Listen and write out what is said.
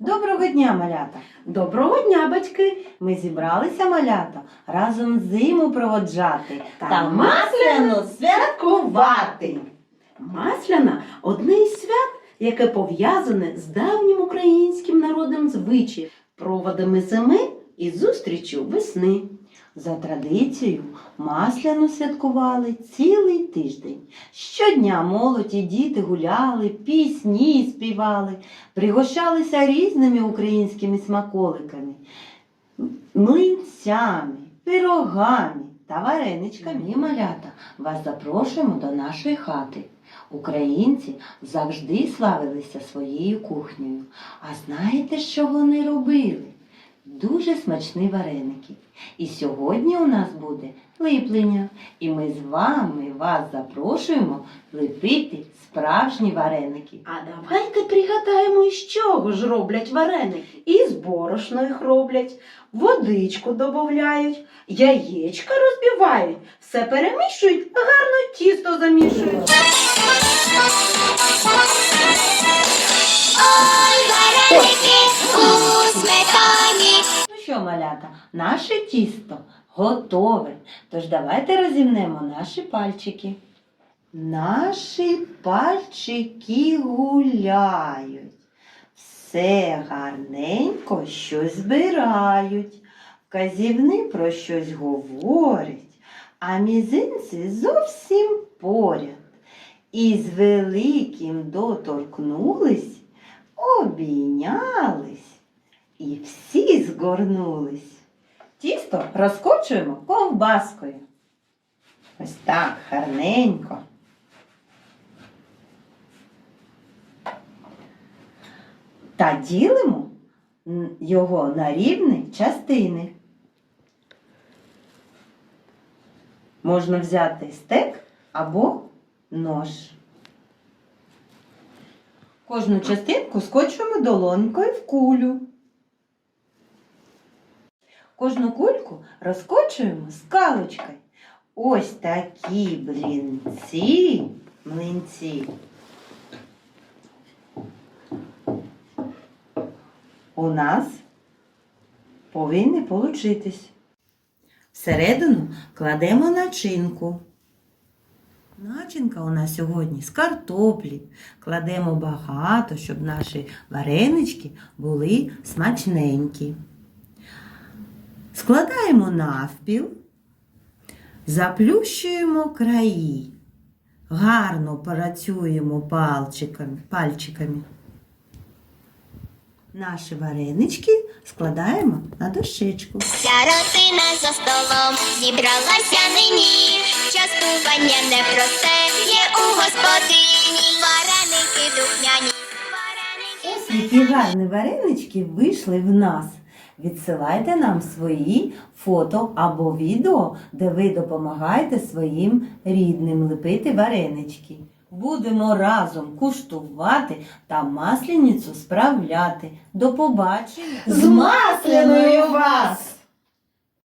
Доброго дня, малята! Доброго дня, батьки! Ми зібралися малята разом зиму проводжати Та масляну святкувати. Масляна одне із свят, яке пов'язане з давнім українським народом звичаєм, проводами зими і зустрічю весни. За традицією масляну святкували цілий тиждень. Щодня молодь і діти гуляли, пісні співали, пригощалися різними українськими смаколиками, млинцями, пирогами та вареничками. І малята вас запрошуємо до нашої хати. Українці завжди славилися своєю кухнею. А знаєте, що вони робили? Дуже смачні вареники. І сьогодні у нас буде липлення. І ми з вами вас запрошуємо лепити справжні вареники. А давайте пригадаємо, із чого ж роблять вареники. Із борошна їх роблять, водичку додають, яєчка розбивають, все перемішують, гарно тісто замішують. Малята, наше тісто готове. Тож давайте розімнемо наші пальчики. Наші пальчики гуляють. Все гарненько щось збирають. Вказівни про щось говорять, а мізинці зовсім поряд. І з великим доторкнулись, обійнялись і всі згорнулись. Тісто розкочуємо ковбаскою. Ось так, гарненько. Та ділимо його на рівні частини. Можна взяти стек або нож. Кожну частинку скочуємо долонькою в кулю. Кожну кульку розкочуємо скалочкою. Ось такі блінці, млинці. У нас повинні получитись. Всередину кладемо начинку. Начинка у нас сьогодні з картоплі. Кладемо багато, щоб наші варенички були смачненькі. Складаємо навпіл, заплющуємо краї, гарно працюємо пальчиками. пальчиками. Наші варенички складаємо на дощечку. Вся родина за столом зібралася нині. Частування непросте є у господині. Вареники духняні. Вареники Ось які гарні варенички вийшли в нас. Відсилайте нам свої фото або відео, де ви допомагаєте своїм рідним лепити варенички. Будемо разом куштувати та масляницю справляти. До побачення! З масляною вас!